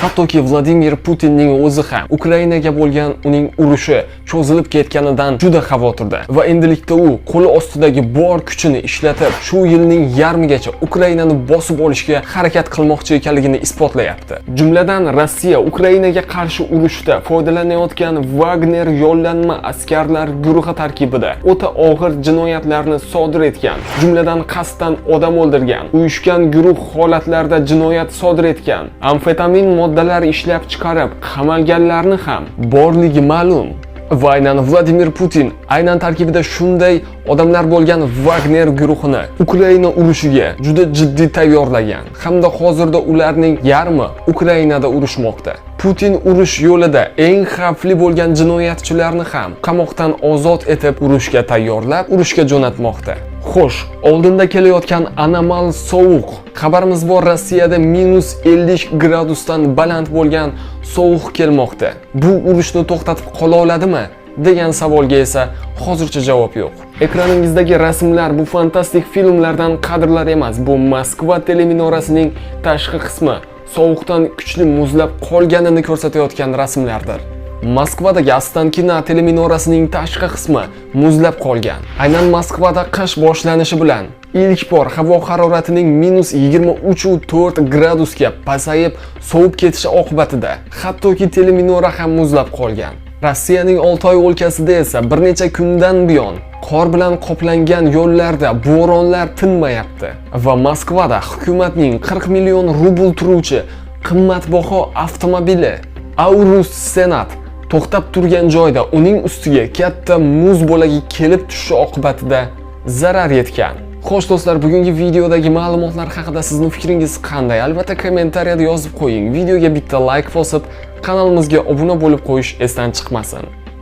hattoki Vladimir Putinning o'zi ham Ukrainaga bo'lgan uning urushi cho'zilib ketganidan juda xavotirda va endilikda u qo'li ostidagi bor kuchini ishlatib shu yilning yarmigacha Ukrainani bosib olishga harakat qilmoqchi ekanligini isbotlayapti. Jumladan Rossiya Ukrainaga qarshi urushda foydalanayotgan Wagner yollanma askarlar guruhi tarkibida o'ta og'ir jinoyatlarni sodir etgan, jumladan qasddan odam o'ldirgan, uyushgan guruh holatlarda jinoyat sodir etgan, amfetamin moddalar ishlab chiqarib qamalganlarni ham borligi ma'lum. Va aynan Vladimir Putin aynan tarkibida shunday odamlar bo'lgan Wagner guruhini Ukraina urushiga juda jiddiy tayyorlagan hamda hozirda ularning yarmi Ukrainada urushmoqda. Putin urush yo'lida eng xavfli bo'lgan jinoyatchilarni ham qamoqdan ozod etib urushga tayyorlab, urushga jo'natmoqda. Xo'sh, oldinda kelayotgan anomal sovuq. Xabarimiz bor Rossiyada minus 50 gradusdan baland bo'lgan sovuq kelmoqda. Bu urushni to'xtatib qola oladimi? degan savolga esa hozircha javob yo'q. Ekraningizdagi rasmlar bu fantastik filmlardan kadrlar emas, bu Moskva teleminorasining tashqi qismi sovuqdan kuchli muzlab qolganini ko'rsatayotgan rasmlardir. Moskvadagi Ostankina teleminorasining tashqi qismi muzlab qolgan. Aynan Moskvada qish boshlanishi bilan ilk bor havo haroratining minus 23.4 gradusga pasayib sovib ketishi oqibatida hattoki teleminora ham muzlab qolgan. Rossiyaning Oltoy o'lkasida esa bir necha kundan buyon qor bilan qoplangan yo'llarda bo'ronlar tinmayapti va Moskvada hukumatning 40 million rubl turuvchi qimmatbaho avtomobili Aurus Senat to'xtab turgan joyda uning ustiga katta muz bo'lagi kelib tushishi oqibatida zarar yetgan. Xo'sh do'stlar, bugungi videodagi ma'lumotlar haqida sizning fikringiz qanday? Albatta kommentariyada yozib qo'ying. Videoga bitta like bosib, kanalimizga obuna bo'lib qo'yish esdan chiqmasin.